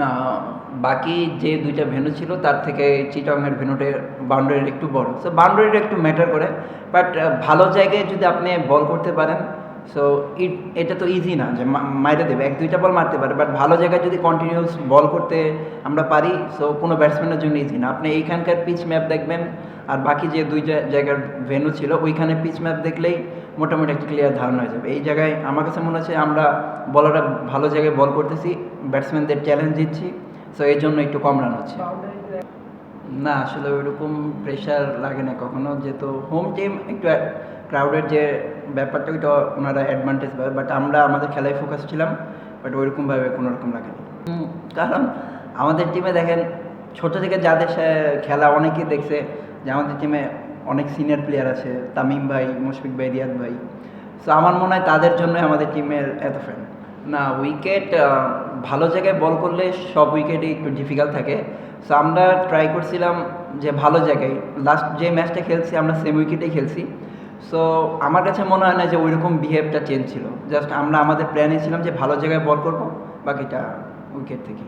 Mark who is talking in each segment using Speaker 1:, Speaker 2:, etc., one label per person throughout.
Speaker 1: না, বাকি যে দুইটা ভেন্যু ছিল, তার থেকে চিটংয়ের ভেন্যুটার বাউন্ডারিটা একটু বড়। সো বাউন্ডারিটা একটু ম্যাটার করে। বাট ভালো জায়গায় যদি আপনি বল করতে পারেন সো ইট এটা তো ইজি না যে মাইরে দেবে। এক, দুইটা বল মারতে পারে। বাট ভালো জায়গায় যদি কন্টিনিউস বল করতে আমরা পারি সো কোনো ব্যাটসম্যানের জন্য ইজি না। আপনি এইখানকার পিচ ম্যাপ দেখবেন, আর বাকি যে দুইটা জায়গার ভেন্যু ছিল, ওইখানে পিচ ম্যাপ দেখলেই মোটামুটি একটা ক্লিয়ার ধারণা হয়ে যাবে। এই জায়গায় আমার কাছে মনে হচ্ছে আমরা বলাররা ভালো জায়গায় বল করতেছি ব্যাটসম্যানদের চ্যালেঞ্জ দিচ্ছি সো এই জন্য একটু কম রান হচ্ছে। না, আসলে ওইরকম প্রেশার লাগে না কখনো, যেহেতু হোম টিম একটু ক্রাউডের যে ব্যাপারটা, ওইটা ওনারা অ্যাডভান্টেজ পাবে বাট আমরা আমাদের খেলায় ফোকাস ছিলাম বাট ওইরকমভাবে কোনো রকম লাগে কারণ আমাদের টিমে দেখেন, ছোট থেকে যাদের খেলা অনেকেই দেখছে, যে আমাদের টিমে অনেক সিনিয়র প্লেয়ার আছে, তামিম ভাই, মুশফিক ভাই, রিয়াদ ভাই। সো আমার মনে হয় তাদের জন্যই আমাদের টিমের এত ফ্যান না উইকেট ভালো জায়গায় বল করলে সব উইকেটই একটু ডিফিকাল্ট থাকে। সো আমরা ট্রাই করছিলাম যে ভালো জায়গায়। লাস্ট যে ম্যাচটা খেলছি, আমরা সেম উইকেটেই খেলছি। সো আমার কাছে মনে হয় না যে ওইরকম বিহেভটা চেঞ্জ ছিল। জাস্ট আমরা আমাদের প্ল্যানে ছিলাম যে ভালো জায়গায় বল করব, বাকিটা উইকেট থেকে।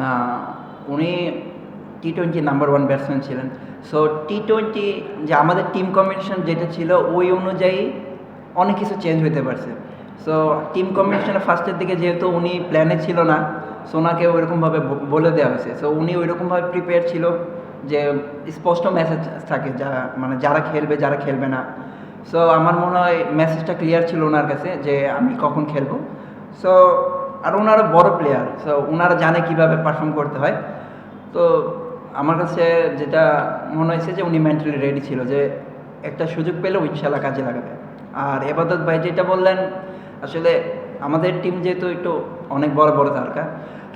Speaker 1: না, উনি T twenty number one batsman ছিলেন। সো টি টোয়েন্টি যে আমাদের টিম কম্বিনেশন যেটা ছিল, ওই অনুযায়ী অনেক কিছু চেঞ্জ হতে পারছে। সো টিম কম্বিনেশনের ফার্স্টের দিকে যেহেতু উনি প্ল্যানে ছিল না সো ওনাকে ওইরকমভাবে বলে দেওয়া হয়েছে। সো উনি ওইরকমভাবে প্রিপেয়ার ছিল যে স্পষ্ট মেসেজ থাকে যা মানে যারা খেলবে যারা খেলবে না। সো আমার মনে হয় মেসেজটা ক্লিয়ার ছিল ওনার কাছে যে আমি কখন খেলব। সো আর ওনারা বড় প্লেয়ার সো ওনারা জানে কীভাবে পারফর্ম করতে হয়। তো আমার কাছে যেটা মনে হয়েছে যে উনি মেন্টালি রেডি ছিল যে একটা সুযোগ পেলে ইনশাল্লাহ কাজে লাগাবে। আর এবাদত ভাই যেটা বললেন, আসলে আমাদের টিম যেহেতু একটু অনেক বড় বড় তারকা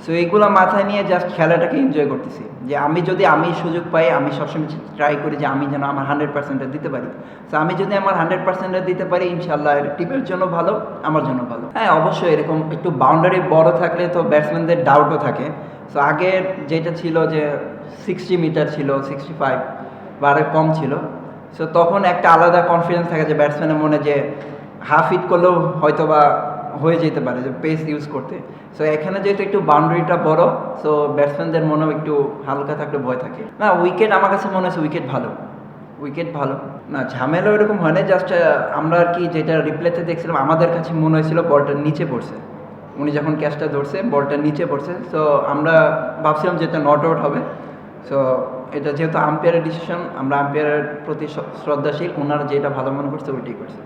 Speaker 1: সো এইগুলো মাথায় নিয়ে জাস্ট খেলাটাকে এনজয় করতেছি। যে আমি যদি আমি সুযোগ পাই, আমি সবসময় ট্রাই করি যে আমি যেন আমার হান্ড্রেড পার্সেন্টটা দিতে পারি। সো আমি যদি আমার হান্ড্রেড পার্সেন্টটা দিতে পারি ইনশাল্লাহ টিমের জন্য ভালো, আমার জন্য ভালো। হ্যাঁ অবশ্যই এরকম একটু বাউন্ডারি বড় থাকলে তো ব্যাটসম্যানদের ডাউটও থাকে। সো আগের যেটা ছিল যে সিক্সটি মিটার ছিল সিক্সটি ফাইভ বা আরও কম ছিল। সো তখন একটা আলাদা কনফিডেন্স থাকে যে ব্যাটসম্যানের মনে যে হাফ হিট করলেও হয়তো বা হয়ে যেতে পারে, যে পেস ইউজ করতে। সো এখানে যেহেতু একটু বাউন্ডারিটা বড় সো ব্যাটসম্যানদের মনেও একটু হালকা থাকলে ভয় থাকে। না উইকেট আমার কাছে মনে হচ্ছে উইকেট ভালো। উইকেট ভালো। না ঝামেলা ওইরকম হয় না জাস্ট আমরা আর কি যেটা রিপ্লেতে দেখছিলাম, আমাদের কাছে মনে হয়েছিল বলটা নিচে পড়ছে। উনি যখন ক্যাচটা ধরছে বলটা নিচে পড়ছে সো আমরা ভাবছিলাম যে এটা নট আউট হবে। সো এটা যেহেতু আম্পায়ারের ডিসিশন আমরা আম্পায়ারের প্রতি শ্রদ্ধাশীল ওনারা যেটা ভালো মনে করছে, ওইটাই করছে।